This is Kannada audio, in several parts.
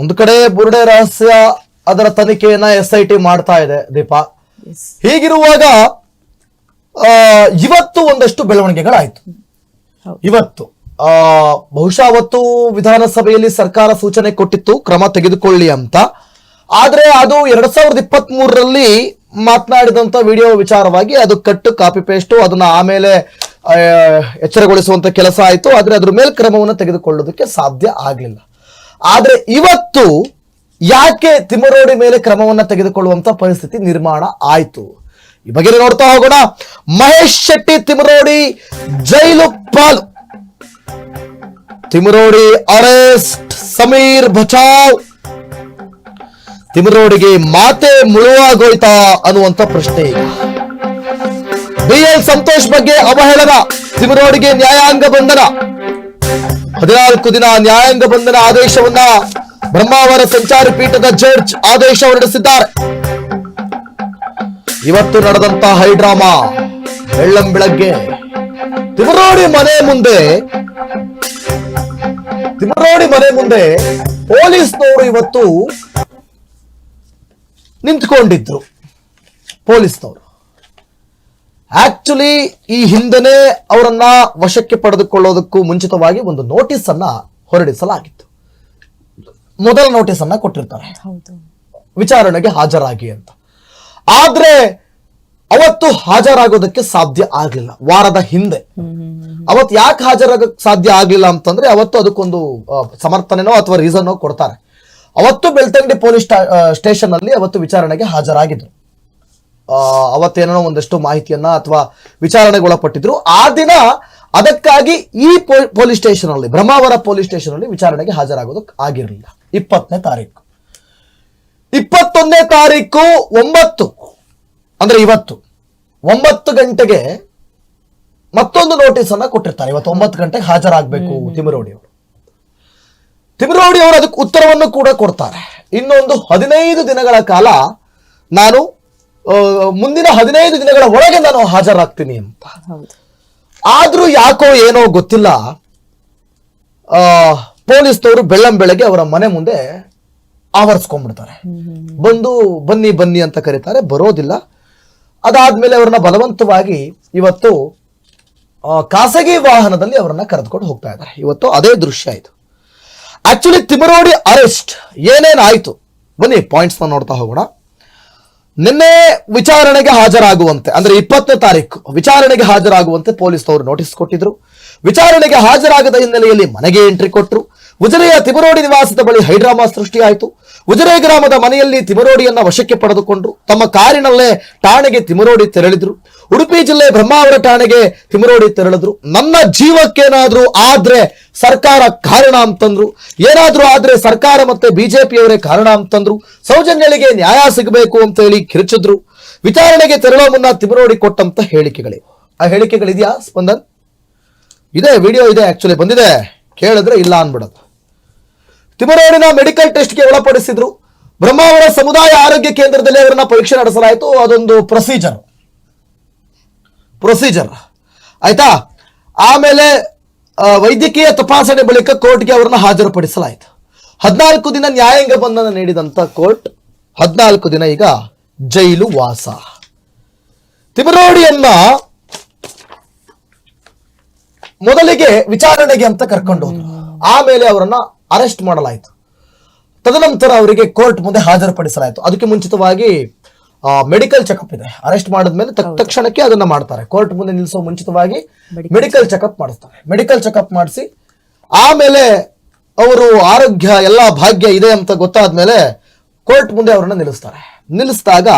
ಒಂದು ಕಡೆ ಬುರುಡೆ ರಹಸ್ಯ ಅದರ ತನಿಖೆಯನ್ನ ಎಸ್ ಐ ಟಿ ಮಾಡ್ತಾ ಇದೆ ದೀಪಾ. ಹೀಗಿರುವಾಗ ಇವತ್ತು ಒಂದಷ್ಟು ಬೆಳವಣಿಗೆಗಳಾಯ್ತು. ಇವತ್ತು ಆ ಬಹುಶಃ ಅವತ್ತು ವಿಧಾನಸಭೆಯಲ್ಲಿ ಸರ್ಕಾರ ಸೂಚನೆ ಕೊಟ್ಟಿತ್ತು ಕ್ರಮ ತೆಗೆದುಕೊಳ್ಳಿ ಅಂತ. ಆದ್ರೆ ಅದು ಎರಡ್ ಸಾವಿರದ ಇಪ್ಪತ್ತ್ ಮೂರರಲ್ಲಿ ಮಾತನಾಡಿದಂತ ವಿಡಿಯೋ ವಿಚಾರವಾಗಿ ಅದು ಕಟ್ಟು ಕಾಪಿ ಪೇಸ್ಟು ಅದನ್ನ ಆಮೇಲೆ ಎಚ್ಚರಗೊಳಿಸುವಂತ ಕೆಲಸ ಆಯಿತು. ಆದ್ರೆ ಅದ್ರ ಮೇಲೆ ಕ್ರಮವನ್ನು ತೆಗೆದುಕೊಳ್ಳೋದಕ್ಕೆ ಸಾಧ್ಯ ಆಗ್ಲಿಲ್ಲ. ಆದ್ರೆ ಇವತ್ತು ಯಾಕೆ ತಿಮರೋಡಿ ಮೇಲೆ ಕ್ರಮವನ್ನ ತೆಗೆದುಕೊಳ್ಳುವಂತ ಪರಿಸ್ಥಿತಿ ನಿರ್ಮಾಣ ಆಯ್ತು? ಈ ಬಗ್ಗೆ ನೋಡ್ತಾ ಹೋಗೋಣ. ಮಹೇಶ್ ಶೆಟ್ಟಿ ತಿಮರೋಡಿ ಜೈಲು ಪಾಲು. ತಿಮರೋಡಿ ಅರೆಸ್ಟ್, ಸಮೀರ್ ಬಚಾವ್. ತಿಮರೋಡಿಗೆ ಮಾತೆ ಮುಳುವಾಗೋಯ್ತಾ ಅನ್ನುವಂತ ಪ್ರಶ್ನೆ ಈಗ. ಬಿ ಎಲ್ ಸಂತೋಷ್ ಬಗ್ಗೆ ಅವಹೇಳನ ತಿಮರೋಡಿಗೆ ನ್ಯಾಯಾಂಗ ಬಂಧನ. ಹದಿನಾಲ್ಕು ದಿನ ನ್ಯಾಯಾಂಗ ಬಂಧನ ಆದೇಶವನ್ನ ಬ್ರಹ್ಮಾವರ ಸಂಚಾರಿ ಪೀಠದ ಜಡ್ಜ್ ಆದೇಶ ಹೊರಡಿಸಿದ್ದಾರೆ. ಇವತ್ತು ನಡೆದಂತ ಹೈಡ್ರಾಮಾ ಬೆಳ್ಳಂ ಬೆಳಗ್ಗೆ ತಿಮರೋಡಿ ಮನೆ ಮುಂದೆ, ತಿಮರೋಡಿ ಮನೆ ಮುಂದೆ ಪೊಲೀಸ್ನವರು ಇವತ್ತು ನಿಂತ್ಕೊಂಡಿದ್ರು. ಪೊಲೀಸ್ನವರು. ಆಕ್ಚುಲಿ ಈ ಹಿಂದೆನೆ ಅವರನ್ನ ವಶಕ್ಕೆ ಪಡೆದುಕೊಳ್ಳೋದಕ್ಕೂ ಮುಂಚಿತವಾಗಿ ಒಂದು ನೋಟಿಸ್ ಅನ್ನ ಹೊರಡಿಸಲಾಗಿತ್ತು. ಮೊದಲ ನೋಟಿಸ್ ಅನ್ನ ಕೊಟ್ಟಿರ್ತಾರೆ ವಿಚಾರಣೆಗೆ ಹಾಜರಾಗಿ ಅಂತ. ಆದ್ರೆ ಅವತ್ತು ಹಾಜರಾಗೋದಕ್ಕೆ ಸಾಧ್ಯ ಆಗ್ಲಿಲ್ಲ. ವಾರದ ಹಿಂದೆ. ಅವತ್ತು ಯಾಕೆ ಹಾಜರಾಗಕ್ಕೆ ಸಾಧ್ಯ ಆಗ್ಲಿಲ್ಲ ಅಂತಂದ್ರೆ ಅವತ್ತು ಅದಕ್ಕೊಂದು ಸಮರ್ಥನೆನೋ ಅಥವಾ ರೀಸನ್ನೋ ಕೊಡ್ತಾರೆ. ಅವತ್ತು ಬೆಳ್ತಂಗಡಿ ಪೊಲೀಸ್ ಸ್ಟೇಷನ್ ಅಲ್ಲಿ ಅವತ್ತು ವಿಚಾರಣೆಗೆ ಹಾಜರಾಗಿದ್ರು. ಅವತ್ತೇನೋ ಒಂದಷ್ಟು ಮಾಹಿತಿಯನ್ನ ಅಥವಾ ವಿಚಾರಣೆಗೊಳಪಟ್ಟಿದ್ರು. ಆ ದಿನ ಅದಕ್ಕಾಗಿ ಈ ಪೊ- ಪೊಲೀಸ್ ಸ್ಟೇಷನ್ ಅಲ್ಲಿ ಬ್ರಹ್ಮಾವರ ಪೊಲೀಸ್ ಸ್ಟೇಷನ್ ಅಲ್ಲಿ ವಿಚಾರಣೆಗೆ ಹಾಜರಾಗೋದಕ್ಕೆ ಆಗಿರಲಿಲ್ಲ. ಇಪ್ಪತ್ತನೇ ತಾರೀಕು. ಇಪ್ಪತ್ತೊಂದನೇ ತಾರೀಕು ಒಂಬತ್ತು ಅಂದ್ರೆ ಇವತ್ತು ಒಂಬತ್ತು ಗಂಟೆಗೆ ಮತ್ತೊಂದು ನೋಟಿಸ್ ಅನ್ನ ಕೊಟ್ಟಿರ್ತಾರೆ. ಇವತ್ತು ಒಂಬತ್ತು ಗಂಟೆಗೆ ಹಾಜರಾಗಬೇಕು ತಿಮರೋಡಿ ಅವರು ತಿಮರೋಡಿ ಅವರು ಅದಕ್ಕೆ ಉತ್ತರವನ್ನು ಕೂಡ ಕೊಡ್ತಾರೆ. ಇನ್ನೊಂದು ಹದಿನೈದು ದಿನಗಳ ಕಾಲ ನಾನು ಮುಂದಿನ ಹದಿನೈದು ದಿನಗಳ ಒಳಗೆ ನಾನು ಹಾಜರಾಗ್ತೀನಿ ಅಂತ. ಆದ್ರೂ ಯಾಕೋ ಏನೋ ಗೊತ್ತಿಲ್ಲ ಆ ಪೊಲೀಸ್ನವರು ಬೆಳ್ಳಂ ಬೆಳಗ್ಗೆ ಅವರ ಮನೆ ಮುಂದೆ ಆವರಿಸ್ಕೊಂಡ್ಬಿಡ್ತಾರೆ. ಬಂದು ಬನ್ನಿ ಬನ್ನಿ ಅಂತ ಕರೀತಾರೆ ಬರೋದಿಲ್ಲ. ಅದಾದ್ಮೇಲೆ ಅವ್ರನ್ನ ಬಲವಂತವಾಗಿ ಇವತ್ತು ಖಾಸಗಿ ವಾಹನದಲ್ಲಿ ಅವರನ್ನ ಕರೆದುಕೊಂಡು ಹೋಗ್ತಾ ಇದ್ದಾರೆ. ಇವತ್ತು ಅದೇ ದೃಶ್ಯ ಇದು. ಆಕ್ಚುಲಿ ತಿಮರೋಡಿ ಅರೆಸ್ಟ್ ಏನೇನಾಯ್ತು? ಬನ್ನಿ ಪಾಯಿಂಟ್ಸ್ ನೋಡ್ತಾ ಹೋಗೋಣ. ನಿನ್ನೆ ವಿಚಾರಣೆಗೆ ಹಾಜರಾಗುವಂತೆ, ಅಂದ್ರೆ ಇಪ್ಪತ್ತನೇ ತಾರೀಕು, ವಿಚಾರಣೆಗೆ ಹಾಜರಾಗುವಂತೆ ಪೊಲೀಸ್ನವರು ನೋಟಿಸ್ ಕೊಟ್ಟಿದ್ರು. ವಿಚಾರಣೆಗೆ ಹಾಜರಾಗದ ಹಿನ್ನೆಲೆಯಲ್ಲಿ ಮನೆಗೆ ಎಂಟ್ರಿ ಕೊಟ್ಟರು ಉಜಿರೆಯ ತಿಮರೋಡಿ ನಿವಾಸದ ಬಳಿ ಹೈಡ್ರಾಮಾ ಸೃಷ್ಟಿಯಾಯಿತು. ಉಜಿರೆ ಗ್ರಾಮದ ಮನೆಯಲ್ಲಿ ತಿಮರೋಡಿಯನ್ನ ವಶಕ್ಕೆ ಪಡೆದುಕೊಂಡ್ರು. ತಮ್ಮ ಕಾರಿನಲ್ಲೇ ಠಾಣೆಗೆ ತಿಮರೋಡಿ ತೆರಳಿದ್ರು. ಉಡುಪಿ ಜಿಲ್ಲೆ ಬ್ರಹ್ಮಾವರ ಠಾಣೆಗೆ ತಿಮರೋಡಿ ತೆರಳಿದ್ರು. ನನ್ನ ಜೀವಕ್ಕೇನಾದ್ರೂ ಆದ್ರೆ ಸರ್ಕಾರ ಕಾರಣ ಅಂತಂದ್ರು ಏನಾದ್ರೂ ಆದ್ರೆ ಸರ್ಕಾರ ಮತ್ತೆ ಬಿಜೆಪಿಯವರೇ ಕಾರಣ ಅಂತಂದ್ರು ಸೌಜನ್ಯಗಳಿಗೆ ನ್ಯಾಯ ಸಿಗಬೇಕು ಅಂತ ಹೇಳಿ ಕಿರುಚಿದ್ರು. ವಿಚಾರಣೆಗೆ ತೆರಳೋ ಮುನ್ನ ತಿಮರೋಡಿ ಕೊಟ್ಟಂತ ಹೇಳಿಕೆಗಳೇ. ಆ ಹೇಳಿಕೆಗಳಿದೆಯಾ ಸ್ಪಂದನ್? ಇದೆ, ವಿಡಿಯೋ ಇದೆ ಆಕ್ಚುಲಿ ಬಂದಿದೆ. ಕೇಳಿದ್ರೆ ಇಲ್ಲ ಅನ್ಬಿಡೋದು. ತಿಮರೋಡಿನ ಮೆಡಿಕಲ್ ಟೆಸ್ಟ್ಗೆ ಒಳಪಡಿಸಿದ್ರು. ಬ್ರಹ್ಮಾವರ ಸಮುದಾಯ ಆರೋಗ್ಯ ಕೇಂದ್ರದಲ್ಲಿ ಅವರನ್ನ ಪರೀಕ್ಷೆ ನಡೆಸಲಾಯಿತು. ಅದೊಂದು ಪ್ರೊಸೀಜರ್ ಪ್ರೊಸೀಜರ್ ಆಯ್ತಾ? ಆಮೇಲೆ ವೈದ್ಯಕೀಯ ತಪಾಸಣೆ ಬಳಿಕ ಕೋರ್ಟ್ಗೆ ಅವರನ್ನ ಹಾಜರುಪಡಿಸಲಾಯಿತು. ಹದಿನಾಲ್ಕು ದಿನ ನ್ಯಾಯಾಂಗ ಬಂಧನ ನೀಡಿದಂತ ಕೋರ್ಟ್ ಹದಿನಾಲ್ಕು ದಿನ ಈಗ ಜೈಲು ವಾಸ. ತಿಮರೋಡಿಯನ್ನ ಮೊದಲಿಗೆ ವಿಚಾರಣೆಗೆ ಅಂತ ಕರ್ಕೊಂಡು ಆಮೇಲೆ ಅವರನ್ನ ಅರೆಸ್ಟ್ ಮಾಡಲಾಯಿತು. ತದನಂತರ ಅವರಿಗೆ ಕೋರ್ಟ್ ಮುಂದೆ ಹಾಜರುಪಡಿಸಲಾಯಿತು. ಅದಕ್ಕೆ ಮುಂಚಿತವಾಗಿ ಮೆಡಿಕಲ್ ಚೆಕಪ್ ಇದೆ. ಅರೆಸ್ಟ್ ಮಾಡಿದ್ಮೇಲೆ ತಕ್- ತಕ್ಷಣಕ್ಕೆ ಅದನ್ನ ಮಾಡ್ತಾರೆ. ಕೋರ್ಟ್ ಮುಂದೆ ನಿಲ್ಲಿಸೋ ಮುಂಚಿತವಾಗಿ ಮೆಡಿಕಲ್ ಚೆಕಪ್. ಮಾಡಿಸ್ತಾರೆ. ಮೆಡಿಕಲ್ ಚೆಕಪ್ ಮಾಡಿಸಿ ಆಮೇಲೆ ಅವರು ಆರೋಗ್ಯ ಎಲ್ಲ ಭಾಗ್ಯ ಇದೆ ಅಂತ ಗೊತ್ತಾದ್ಮೇಲೆ ಕೋರ್ಟ್ ಮುಂದೆ ಅವರನ್ನ ನಿಲ್ಲಿಸ್ತಾರೆ. ನಿಲ್ಲಿಸಿದಾಗ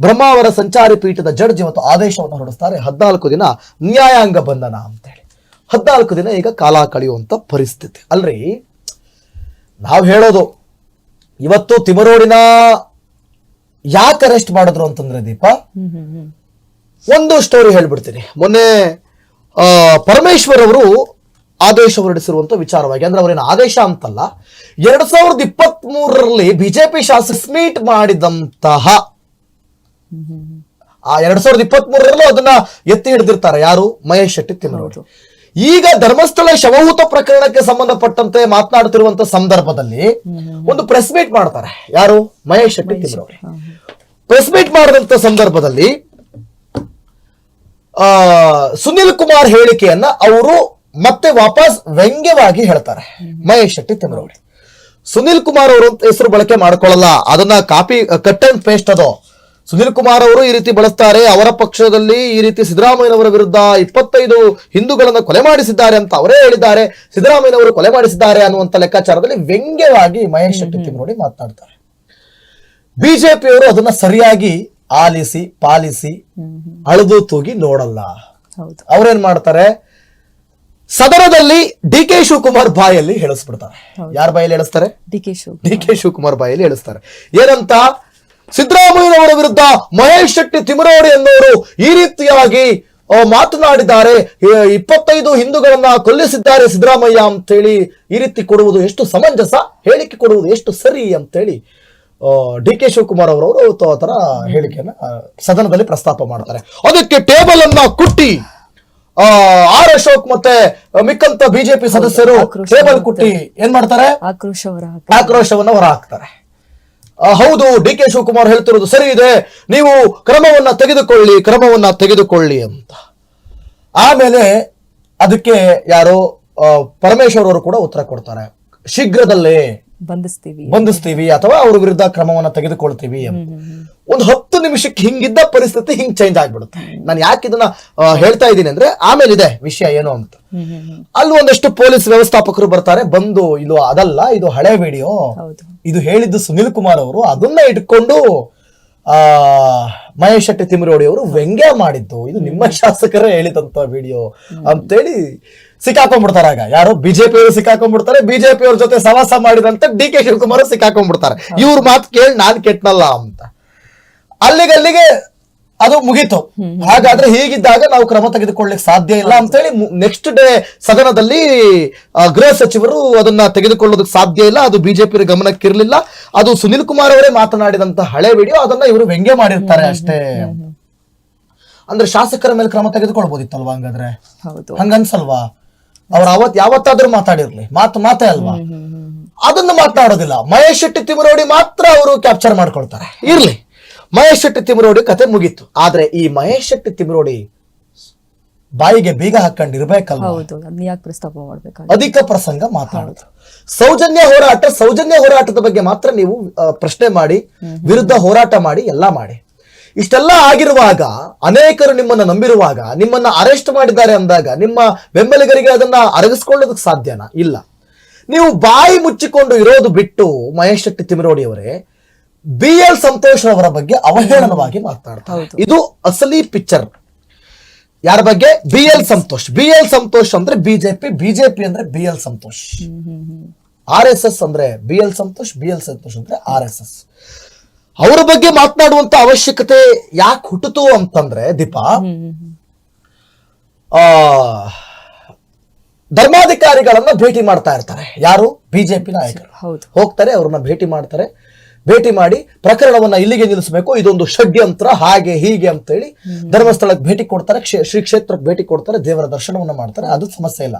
ಬ್ರಹ್ಮಾವರ ಸಂಚಾರಿ ಪೀಠದ ಜಡ್ಜ್ ಇವತ್ತು ಆದೇಶವನ್ನು ಹೊರಡಿಸ್ತಾರೆ. ಹದಿನಾಲ್ಕು ದಿನ ನ್ಯಾಯಾಂಗ ಬಂಧನ ಅಂತೇಳಿ. ಹದಿನಾಲ್ಕು ದಿನ ಈಗ ಕಾಲ ಕಳೆಯುವಂತ ಪರಿಸ್ಥಿತಿ. ಅಲ್ರಿ? ನಾವು ಹೇಳೋದು, ಇವತ್ತು ತಿಮರೋಡಿನ ಯಾಕೆ ಅರೆಸ್ಟ್ ಮಾಡಿದ್ರು ಅಂತಂದ್ರೆ ದೀಪ, ಒಂದು ಸ್ಟೋರಿ ಹೇಳ್ಬಿಡ್ತೀನಿ. ಮೊನ್ನೆ ಪರಮೇಶ್ವರ್ ಅವರು ಆದೇಶ ಹೊರಡಿಸಿರುವಂತ ವಿಚಾರವಾಗಿ, ಅಂದ್ರೆ ಅವರೇನು ಆದೇಶ ಅಂತಲ್ಲ, ಎರಡ್ ಸಾವಿರದ ಇಪ್ಪತ್ತ್ ಮೂರರಲ್ಲಿ ಬಿಜೆಪಿ ಶಾಸಕ ಮೀಟ್ ಮಾಡಿದಂತಹ, ಆ, ಎರಡ್ ಸಾವಿರದ ಇಪ್ಪತ್ತ್ ಮೂರರಲ್ಲೂ ಅದನ್ನ ಎತ್ತಿ ಹಿಡಿದಿರ್ತಾರೆ. ಯಾರು? ಮಹೇಶ್ ಶೆಟ್ಟಿ ತಿಮ್ಮರೋಡಿ ಈಗ ಧರ್ಮಸ್ಥಳ ಶವಹೂತ ಪ್ರಕರಣಕ್ಕೆ ಸಂಬಂಧಪಟ್ಟಂತೆ ಮಾತನಾಡುತ್ತಿರುವಂತ ಸಂದರ್ಭದಲ್ಲಿ ಒಂದು ಪ್ರೆಸ್ ಮೀಟ್ ಮಾಡ್ತಾರೆ. ಯಾರು? ಮಹೇಶ್ ಶೆಟ್ಟಿ ತಿಮ್ಮರವರು ಪ್ರೆಸ್ ಮೀಟ್ ಮಾಡಿದಂತ ಸಂದರ್ಭದಲ್ಲಿ ಆ ಸುನಿಲ್ ಕುಮಾರ್ ಹೇಳಿಕೆಯನ್ನ ಅವರು ಮತ್ತೆ ವಾಪಸ್ ವ್ಯಂಗ್ಯವಾಗಿ ಹೇಳ್ತಾರೆ. ಮಹೇಶ್ ಶೆಟ್ಟಿ ತಿಮ್ಮರವರು ಸುನಿಲ್ ಕುಮಾರ್ ಅವರು ಹೆಸರು ಬಳಕೆ ಮಾಡ್ಕೊಳ್ಳಲ್ಲ. ಅದನ್ನ ಕಾಪಿ ಕಟ್ ಅಂಡ್ ಪೇಸ್ಟ್ ಅದು. ಸುನಿಲ್ ಕುಮಾರ್ ಅವರು ಈ ರೀತಿ ಬಳಸ್ತಾರೆ. ಅವರ ಪಕ್ಷದಲ್ಲಿ ಈ ರೀತಿ ಸಿದ್ದರಾಮಯ್ಯನವರ ವಿರುದ್ಧ ಇಪ್ಪತ್ತೈದು ಹಿಂದೂಗಳನ್ನು ಕೊಲೆ ಮಾಡಿಸಿದ್ದಾರೆ ಅಂತ ಅವರೇ ಹೇಳಿದ್ದಾರೆ. ಸಿದ್ದರಾಮಯ್ಯನವರು ಕೊಲೆ ಮಾಡಿಸಿದ್ದಾರೆ ಅನ್ನುವಂತ ಲೆಕ್ಕಾಚಾರದಲ್ಲಿ ವ್ಯಂಗ್ಯವಾಗಿ ಮಹೇಶ್ ಶೆಟ್ಟಿ ತಿಮ್ಮರೊಡಿ ಮಾತನಾಡ್ತಾರೆ ಬಿಜೆಪಿಯವರು ಅದನ್ನ ಸರಿಯಾಗಿ ಆಲಿಸಿ ಪಾಲಿಸಿ ಅಳದು ತೂಗಿ ನೋಡಲ್ಲ. ಅವ್ರೇನ್ ಮಾಡ್ತಾರೆ? ಸದನದಲ್ಲಿ ಡಿ ಕೆ ಶಿವಕುಮಾರ್ ಬಾಯಲ್ಲಿ ಹೇಳಿಸ್ಬಿಡ್ತಾರೆ. ಯಾರ ಬಾಯಲ್ಲಿ ಹೇಳಿಸ್ತಾರೆ? D K Shiv D K Shivakumar ಬಾಯಲ್ಲಿ ಹೇಳಿಸ್ತಾರೆ. ಏನಂತ? ಸಿದ್ದರಾಮಯ್ಯನವರ ವಿರುದ್ಧ ಮಹೇಶ್ ಶೆಟ್ಟಿ ತಿಮರೋಡಿ ಎಂದವರು ಈ ರೀತಿಯಾಗಿ ಮಾತನಾಡಿದ್ದಾರೆ. ಇಪ್ಪತ್ತೈದು ಹಿಂದೂಗಳನ್ನ ಕೊಲ್ಲಿಸಿದ್ದಾರೆ ಸಿದ್ದರಾಮಯ್ಯ ಅಂತೇಳಿ ಈ ರೀತಿ ಕೊಡುವುದು ಎಷ್ಟು ಸಮಂಜಸ? ಹೇಳಿಕೆ ಕೊಡುವುದು ಎಷ್ಟು ಸರಿ ಅಂತೇಳಿ ಡಿ ಕೆ ಶಿವಕುಮಾರ್ ಅವರವರು ಆ ತರ ಹೇಳಿಕೆಯನ್ನ ಸದನದಲ್ಲಿ ಪ್ರಸ್ತಾಪ ಮಾಡ್ತಾರೆ. ಅದಕ್ಕೆ ಟೇಬಲ್ ಅನ್ನ ಕುಟ್ಟಿ ಆ, ಆರ್ ಅಶೋಕ್ ಮತ್ತೆ ಮಿಕ್ಕಂತ ಬಿಜೆಪಿ ಸದಸ್ಯರು ಟೇಬಲ್ ಕುಟ್ಟಿ ಏನ್ ಮಾಡ್ತಾರೆ? ಆಕ್ರೋಶವನ್ನ ಹೊರ ಹಾಕ್ತಾರೆ. ಹೌದು ಡಿ ಕೆ ಶಿವಕುಮಾರ್ ಹೇಳ್ತಿರೋದು ಸರಿ ಇದೆ. ನೀವು ಕ್ರಮವನ್ನ ತೆಗೆದುಕೊಳ್ಳಿ ಕ್ರಮವನ್ನ ತೆಗೆದುಕೊಳ್ಳಿ ಅಂತ. ಆಮೇಲೆ ಅದಕ್ಕೆ ಯಾರೋ ಪರಮೇಶ್ವರ್ ಅವರು ಕೂಡ ಉತ್ತರ ಕೊಡ್ತಾರೆ. ಶೀಘ್ರದಲ್ಲೇ ಬಂಧಿಸ್ತೀವಿ. ಬಂಧಿಸ್ತೀವಿ ಅಥವಾ ಅವ್ರ ವಿರುದ್ಧ ಕ್ರಮವನ್ನ ತೆಗೆದುಕೊಳ್ತೀವಿ ಅಂತ. ಒಂದು ಹತ್ತು ನಿಮಿಷಕ್ಕೆ ಹಿಂಗಿದ್ದ ಪರಿಸ್ಥಿತಿ ಹಿಂಗ್ ಚೇಂಜ್ ಆಗ್ಬಿಡುತ್ತೆ. ನಾನು ಯಾಕೆ ಇದನ್ನ ಹೇಳ್ತಾ ಇದ್ದೀನಿ ಅಂದ್ರೆ ಆಮೇಲೆ ಇದೆ ವಿಷಯ ಏನು ಅಂತ. ಅಲ್ಲಿ ಒಂದಷ್ಟು ಪೊಲೀಸ್ ವ್ಯವಸ್ಥಾಪಕರು ಬರ್ತಾರೆ. ಬಂದು ಇದು ಅದಲ್ಲ ಇದು ಹಳೆ ವಿಡಿಯೋ. ಇದು ಹೇಳಿದ್ದು ಸುನಿಲ್ ಕುಮಾರ್ ಅವರು. ಅದನ್ನ ಇಟ್ಕೊಂಡು ಆ ಮಹೇಶ್ ಶೆಟ್ಟಿ ತಿಮ್ರೋಡಿ ಅವರು ವ್ಯಂಗ್ಯ ಮಾಡಿದ್ದು. ಇದು ನಿಮ್ಮ ಶಾಸಕರೇ ಹೇಳಿದಂತ ವಿಡಿಯೋ ಅಂತೇಳಿ ಸಿಕ್ಕಾಕೊಂಡ್ಬಿಡ್ತಾರೆ ಆಗ. ಯಾರು ಬಿಜೆಪಿ ಅವರು ಸಿಕ್ಕಾಕೊಂಡ್ಬಿಡ್ತಾರೆ. ಬಿಜೆಪಿ ಅವ್ರ ಜೊತೆ ಸವಾಸ ಮಾಡಿದಂತ ಡಿ ಕೆ ಶಿವಕುಮಾರ್ ಸಿಕ್ಕಾಕೊಂಡ್ಬಿಡ್ತಾರೆ. ಇವ್ರ ಮಾತು ಕೇಳಿ ನಾನ್ ಕೆಟ್ಟನಲ್ಲ ಅಂತ. ಅಲ್ಲಿಗಲ್ಲಿಗೆ ಅದು ಮುಗೀತು. ಹಾಗಾದ್ರೆ ಹೀಗಿದ್ದಾಗ ನಾವು ಕ್ರಮ ತೆಗೆದುಕೊಳ್ಳಿಕ್ ಸಾಧ್ಯ ಇಲ್ಲ ಅಂತೇಳಿ ನೆಕ್ಸ್ಟ್ ಡೇ ಸದನದಲ್ಲಿ ಗೃಹ ಸಚಿವರು ಅದನ್ನ ತೆಗೆದುಕೊಳ್ಳೋದಕ್ಕೆ ಸಾಧ್ಯ ಇಲ್ಲ. ಅದು ಬಿಜೆಪಿ ಗಮನಕ್ಕಿರಲಿಲ್ಲ. ಅದು ಸುನಿಲ್ ಕುಮಾರ್ ಅವರೇ ಮಾತನಾಡಿದಂತ ಹಳೆ ವಿಡಿಯೋ ಅದನ್ನ ಇವರು ವ್ಯಂಗ್ಯ ಮಾಡಿರ್ತಾರೆ ಅಷ್ಟೇ. ಅಂದ್ರೆ ಶಾಸಕರ ಮೇಲೆ ಕ್ರಮ ತೆಗೆದುಕೊಳ್ಬೋದಿತ್ತಲ್ವಾ ಹಂಗಾದ್ರೆ? ಹಂಗನ್ಸಲ್ವಾ? ಅವ್ರ ಅವತ್ ಯಾವತ್ತಾದ್ರೂ ಮಾತಾಡಿರ್ಲಿ. ಮಾತು ಮಾತೇ ಅಲ್ವಾ? ಅದನ್ನು ಮಾತನಾಡೋದಿಲ್ಲ. ಮಹೇಶ್ ಶೆಟ್ಟಿ ತಿಮರೋಡಿ ಮಾತ್ರ ಅವರು ಕ್ಯಾಪ್ಚರ್ ಮಾಡ್ಕೊಳ್ತಾರೆ. ಇರ್ಲಿ. ಮಹೇಶ್ ಶೆಟ್ಟಿ ತಿಮರೋಡಿ ಕತೆ ಮುಗೀತು. ಆದ್ರೆ ಈ ಮಹೇಶ್ ಶೆಟ್ಟಿ ತಿಮರೋಡಿ ಬಾಯಿಗೆ ಬೀಗ ಹಾಕೊಂಡಿರ್ಬೇಕಲ್ಲ ಹೌದು ಅದನ್ನ ಯಾಕೆ ಪ್ರಸ್ತಾಪ ಮಾಡ್ಬೇಕಾಗಿ ಅಧಿಕ ಪ್ರಸಂಗ ಮಾತಾಡೋದು. ಸೌಜನ್ಯ ಹೋರಾಟ ಸೌಜನ್ಯ ಹೋರಾಟದ ಬಗ್ಗೆ ಮಾತ್ರ ನೀವು ಆ, ಪ್ರಶ್ನೆ ಮಾಡಿ ವಿರುದ್ಧ ಹೋರಾಟ ಮಾಡಿ ಎಲ್ಲ ಮಾಡಿ. ಇಷ್ಟೆಲ್ಲ ಆಗಿರುವಾಗ ಅನೇಕರು ನಿಮ್ಮನ್ನ ನಂಬಿರುವಾಗ ನಿಮ್ಮನ್ನ ಅರೆಸ್ಟ್ ಮಾಡಿದ್ದಾರೆ ಅಂದಾಗ ನಿಮ್ಮ ಬೆಂಬಲಿಗರಿಗೆ ಅದನ್ನ ಅರಗಿಸ್ಕೊಳ್ಳೋದಕ್ಕೆ ಸಾಧ್ಯನಾ? ಇಲ್ಲ. ನೀವು ಬಾಯಿ ಮುಚ್ಚಿಕೊಂಡು ಇರೋದು ಬಿಟ್ಟು ಮಹೇಶ್ ಶೆಟ್ಟಿ ತಿಮರೋಡಿ ಅವರೇ ಬಿ ಎಲ್ ಸಂತೋಷ್ ಅವರ ಬಗ್ಗೆ ಅವಹೇಳನವಾಗಿ ಮಾತನಾಡ್ತಾರೆ ಇದು ಅಸಲಿ ಪಿಕ್ಚರ್. ಯಾರ ಬಗ್ಗೆ? B L Santosh. B L Santosh ಅಂದ್ರೆ ಬಿಜೆಪಿ ಬಿಜೆಪಿ ಅಂದ್ರೆ B L Santosh. R S S ಅಂದ್ರೆ B L Santosh B L Santosh ಅಂದ್ರೆ ಆರ್ ಎಸ್ ಎಸ್ ಅವರ ಬಗ್ಗೆ ಮಾತನಾಡುವಂತ ಅವಶ್ಯಕತೆ ಯಾಕೆ ಹುಟ್ಟಿತು ಅಂತಂದ್ರೆ ದೀಪಾ ಆ ಧರ್ಮಾಧಿಕಾರಿಗಳನ್ನ ಭೇಟಿ ಮಾಡ್ತಾ ಇರ್ತಾರೆ. ಯಾರು? ಬಿಜೆಪಿ ನಾಯಕರು. ಹೋಗ್ತಾರೆ ಅವ್ರನ್ನ ಭೇಟಿ ಮಾಡ್ತಾರೆ. ಭೇಟಿ ಮಾಡಿ ಪ್ರಕರಣವನ್ನ ಇಲ್ಲಿಗೆ ನಿಲ್ಲಿಸಬೇಕು. ಇದೊಂದು ಷಡ್ಯಂತ್ರ ಹಾಗೆ ಹೀಗೆ ಅಂತೇಳಿ ಧರ್ಮಸ್ಥಳಕ್ಕೆ ಭೇಟಿ ಕೊಡ್ತಾರೆ. ಶ್ರೀ ಕ್ಷೇತ್ರಕ್ಕೆ ಭೇಟಿ ಕೊಡ್ತಾರೆ. ದೇವರ ದರ್ಶನವನ್ನ ಮಾಡ್ತಾರೆ. ಅದು ಸಮಸ್ಯೆ ಇಲ್ಲ.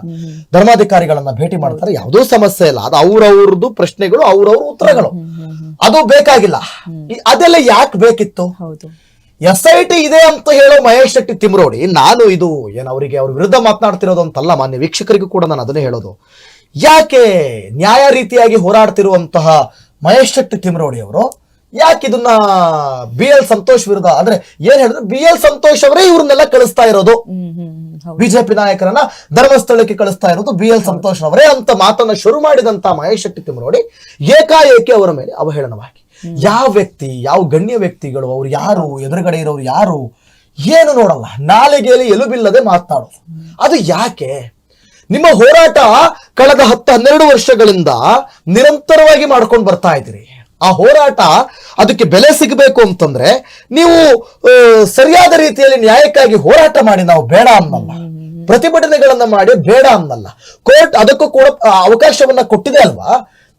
ಧರ್ಮಾಧಿಕಾರಿಗಳನ್ನ ಭೇಟಿ ಮಾಡ್ತಾರೆ. ಯಾವುದೂ ಸಮಸ್ಯೆ ಇಲ್ಲ. ಅದು ಅವ್ರವ್ರದ್ದು ಪ್ರಶ್ನೆಗಳು ಅವ್ರವ್ರ ಉತ್ತರಗಳು. ಅದು ಬೇಕಾಗಿಲ್ಲ. ಅದೆಲ್ಲ ಯಾಕೆ ಬೇಕಿತ್ತು? ಎಸ್ ಐ ಟಿ ಇದೆ ಅಂತ ಹೇಳೋ ಮಹೇಶ್ ಶೆಟ್ಟಿ ತಿಮ್ರೋಡಿ ನಾನು ಇದು ಏನು ಅವರಿಗೆ ಅವ್ರ ವಿರುದ್ಧ ಮಾತನಾಡ್ತಿರೋದು ಅಂತಲ್ಲ ಮಾನ್ಯ ವೀಕ್ಷಕರಿಗೂ ಕೂಡ ನಾನು ಅದನ್ನೇ ಹೇಳೋದು. ಯಾಕೆ ನ್ಯಾಯ ರೀತಿಯಾಗಿ ಹೋರಾಡ್ತಿರುವಂತಹ ಮಹೇಶ್ ಶೆಟ್ಟಿ ತಿಮ್ರೋಡಿ ಅವರು. ಯಾಕೆ ಇದನ್ನ ಬಿ ಎಲ್ ಸಂತೋಷ್ ವಿರುದ್ಧ ಅಂದ್ರೆ ಏನ್ ಹೇಳಿದ್ರು ಬಿ ಎಲ್ ಸಂತೋಷ್ ಅವರೇ ಇವ್ರನ್ನೆಲ್ಲ ಕಳಿಸ್ತಾ ಇರೋದು. ಬಿಜೆಪಿ ನಾಯಕರನ್ನ ಧರ್ಮಸ್ಥಳಕ್ಕೆ ಕಳಿಸ್ತಾ ಇರೋದು ಬಿ ಎಲ್ ಸಂತೋಷ್ ಅವರೇ ಅಂತ ಮಾತನ್ನ ಶುರು ಮಾಡಿದಂತ ಮಹೇಶ್ ಶೆಟ್ಟಿ ತಿಮ್ರೋಡಿ ಏಕಾಏಕಿ ಅವರ ಮೇಲೆ ಅವಹೇಳನವಾಗಿ. ಯಾವ ವ್ಯಕ್ತಿ ಯಾವ ಗಣ್ಯ ವ್ಯಕ್ತಿಗಳು ಅವ್ರು ಯಾರು ಎದುರುಗಡೆ ಇರೋರು ಯಾರು ಏನು ನೋಡಲ್ಲ. ನಾಲಿಗೆಯಲ್ಲಿ ಎಲುಬಿಲ್ಲದೆ ಮಾತಾಡೋದು. ಅದು ಯಾಕೆ? ನಿಮ್ಮ ಹೋರಾಟ ಕಳೆದ ಹತ್ತು ಹನ್ನೆರಡು ವರ್ಷಗಳಿಂದ ನಿರಂತರವಾಗಿ ಮಾಡ್ಕೊಂಡು ಬರ್ತಾ ಇದ್ದೀರಿ. ಆ ಹೋರಾಟ ಅದಕ್ಕೆ ಬೆಲೆ ಸಿಗಬೇಕು ಅಂತಂದ್ರೆ ನೀವು ಸರಿಯಾದ ರೀತಿಯಲ್ಲಿ ನ್ಯಾಯಕ್ಕಾಗಿ ಹೋರಾಟ ಮಾಡಿ ನಾವು ಬೇಡ ಅನ್ನಲ್ಲ. ಪ್ರತಿಭಟನೆಗಳನ್ನ ಮಾಡಿ ಬೇಡ ಅನ್ನಲ್ಲ. ಕೋರ್ಟ್ ಅದಕ್ಕೂ ಕೂಡ ಅವಕಾಶವನ್ನ ಕೊಟ್ಟಿದೆ ಅಲ್ವಾ?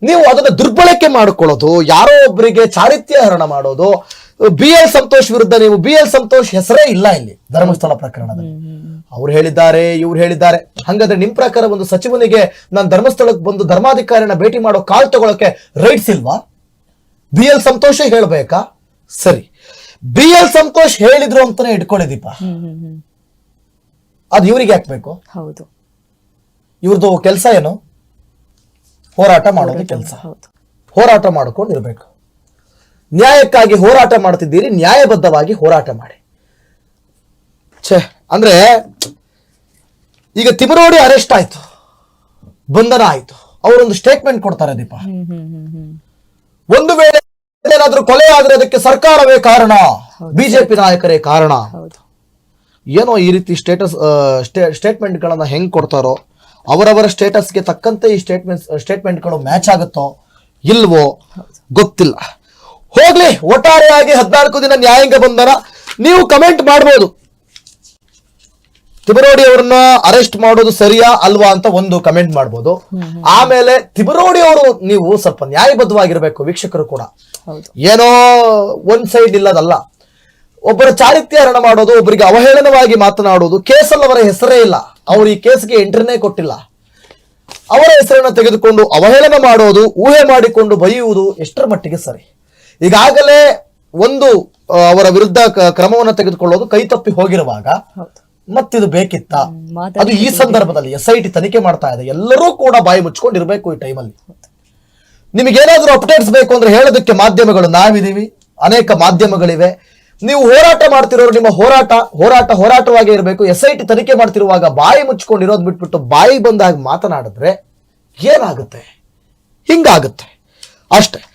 ನೀವು ಅದನ್ನ ದುರ್ಬಳಕೆ ಮಾಡಿಕೊಳ್ಳೋದು, ಯಾರೋ ಒಬ್ಬರಿಗೆ ಚಾರಿತ್ಯ ಹರಣ ಮಾಡೋದು ಬಿ ಎಲ್ ಸಂತೋಷ್ ವಿರುದ್ಧ ನೀವು ಬಿ ಎಲ್ ಸಂತೋಷ್ ಹೆಸರೇ ಇಲ್ಲ ಇಲ್ಲಿ ಧರ್ಮಸ್ಥಳ ಪ್ರಕರಣದಲ್ಲಿ. ಅವ್ರು ಹೇಳಿದ್ದಾರೆ ಇವ್ರು ಹೇಳಿದ್ದಾರೆ. ಹಂಗಾದ್ರೆ ನಿಮ್ ಪ್ರಕಾರ ಒಂದು ಸಚಿವನಿಗೆ ನಾನು ಧರ್ಮಸ್ಥಳಕ್ಕೆ ಬಂದು ಧರ್ಮಾಧಿಕಾರಿನ ಭೇಟಿ ಮಾಡೋ ಕಾಲ್ ತಗೊಳಕ್ಕೆ ರೈಟ್ಸ್ ಇಲ್ವಾ? ಬಿ ಎಲ್ ಸಂತೋಷ ಹೇಳ್ಬೇಕಾ? ಸರಿ. ಬಿ ಎಲ್ ಸಂತೋಷ್ ಹೇಳಿದ್ರು ಅಂತಾನೆ ಇಟ್ಕೊಳ್ಳಿದೀಪ ಅದ್ ಇವ್ರಿಗೆ ಹಾಕ್ಬೇಕು ಹೌದು. ಇವ್ರದ್ದು ಕೆಲಸ ಏನು? ಹೋರಾಟ ಮಾಡೋದು ಕೆಲಸ. ಹೋರಾಟ ಮಾಡ್ಕೊಂಡು ಇರಬೇಕು ನ್ಯಾಯಕ್ಕಾಗಿ ಹೋರಾಟ ಮಾಡ್ತಿದ್ದೀರಿ ನ್ಯಾಯಬದ್ಧವಾಗಿ ಹೋರಾಟ ಮಾಡಿ. ಛೇ ಅಂದ್ರೆ ಈಗ ತಿಮರೋಡಿ ಅರೆಸ್ಟ್ ಆಯ್ತು. ಬಂಧನ ಆಯ್ತು. ಅವರೊಂದು ಸ್ಟೇಟ್ಮೆಂಟ್ ಕೊಡ್ತಾರೆ ದೀಪ. ಒಂದು ವೇಳೆ ಏನಾದ್ರೂ ಕೊಲೆ ಆದ್ರೆ ಅದಕ್ಕೆ ಸರ್ಕಾರವೇ ಕಾರಣ ಬಿಜೆಪಿ ನಾಯಕರೇ ಕಾರಣ. ಏನೋ ಈ ರೀತಿ ಸ್ಟೇಟಸ್ ಸ್ಟೇಟ್ಮೆಂಟ್ಗಳನ್ನ ಹೆಂಗ್ ಕೊಡ್ತಾರೋ ಅವರವರ ಸ್ಟೇಟಸ್ಗೆ ತಕ್ಕಂತೆ ಈ ಸ್ಟೇಟ್ಮೆಂಟ್ ಸ್ಟೇಟ್ಮೆಂಟ್ಗಳು ಮ್ಯಾಚ್ ಆಗುತ್ತೋ ಇಲ್ವೋ ಗೊತ್ತಿಲ್ಲ. ಹೋಗ್ಲಿ ಒಟ್ಟಾರೆಯಾಗಿ ಹದಿನಾಲ್ಕು ದಿನ ನ್ಯಾಯಾಂಗ ಬಂಧನ. ನೀವು ಕಮೆಂಟ್ ಮಾಡಬಹುದು ತಿಬರೋಡಿ ಅವರನ್ನ ಅರೆಸ್ಟ್ ಮಾಡೋದು ಸರಿಯಾ ಅಲ್ವಾ ಅಂತ ಒಂದು ಕಮೆಂಟ್ ಮಾಡ್ಬೋದು. ಆಮೇಲೆ ತಿಬರೋಡಿ ಅವರು ನೀವು ಸ್ವಲ್ಪ ನ್ಯಾಯಬದ್ಧವಾಗಿರ್ಬೇಕು ವೀಕ್ಷಕರು ಕೂಡ. ಏನೋ ಒಂದ್ ಸೈಡ್ ಇಲ್ಲದಲ್ಲ. ಒಬ್ಬರ ಚಾರಿತ್ಯಹರಣ ಮಾಡೋದು ಒಬ್ಬರಿಗೆ ಅವಹೇಳನವಾಗಿ ಮಾತನಾಡೋದು ಕೇಸಲ್ಲಿ ಅವರ ಹೆಸರೇ ಇಲ್ಲ. ಅವರು ಈ ಕೇಸ್ಗೆ ಎಂಟ್ರಿನೇ ಕೊಟ್ಟಿಲ್ಲ. ಅವರ ಹೆಸರನ್ನ ತೆಗೆದುಕೊಂಡು ಅವಹೇಳನ ಮಾಡೋದು ಊಹೆ ಮಾಡಿಕೊಂಡು ಬೈಯುವುದು ಎಷ್ಟರ ಮಟ್ಟಿಗೆ ಸರಿ? ಈಗಾಗಲೇ ಒಂದು ಅವರ ವಿರುದ್ಧ ಕ್ರಮವನ್ನು ತೆಗೆದುಕೊಳ್ಳೋದು ಕೈ ತಪ್ಪಿ ಹೋಗಿರುವಾಗ ಮತ್ತಿದು ಬೇಕಿತ್ತ? ಅದು ಈ ಸಂದರ್ಭದಲ್ಲಿ ಎಸ್ ಐ ಟಿ ತನಿಖೆ ಮಾಡ್ತಾ ಇದೆ. ಎಲ್ಲರೂ ಕೂಡ ಬಾಯಿ ಮುಚ್ಕೊಂಡಿರ್ಬೇಕು ಈ ಟೈಮಲ್ಲಿ ನಿಮಗೇನಾದ್ರೂ ಅಪ್ಡೇಟ್ಸ್ ಬೇಕು ಅಂದ್ರೆ ಹೇಳೋದಕ್ಕೆ ಮಾಧ್ಯಮಗಳು ನಾವಿದ್ದೀವಿ. ಅನೇಕ ಮಾಧ್ಯಮಗಳಿವೆ. ನೀವು ಹೋರಾಟ ಮಾಡ್ತಿರೋರು ನಿಮ್ಮ ಹೋರಾಟ ಹೋರಾಟ ಹೋರಾಟವಾಗಿ ಇರಬೇಕು. ಎಸ್ ಐ ಟಿ ತನಿಖೆ ಮಾಡ್ತಿರುವಾಗ ಬಾಯಿ ಮುಚ್ಕೊಂಡಿರೋದು ಬಿಟ್ಬಿಟ್ಟು ಬಾಯಿ ಬಂದಾಗ ಮಾತನಾಡಿದ್ರೆ ಏನಾಗುತ್ತೆ? ಹಿಂಗಾಗುತ್ತೆ. ಅಷ್ಟೇ.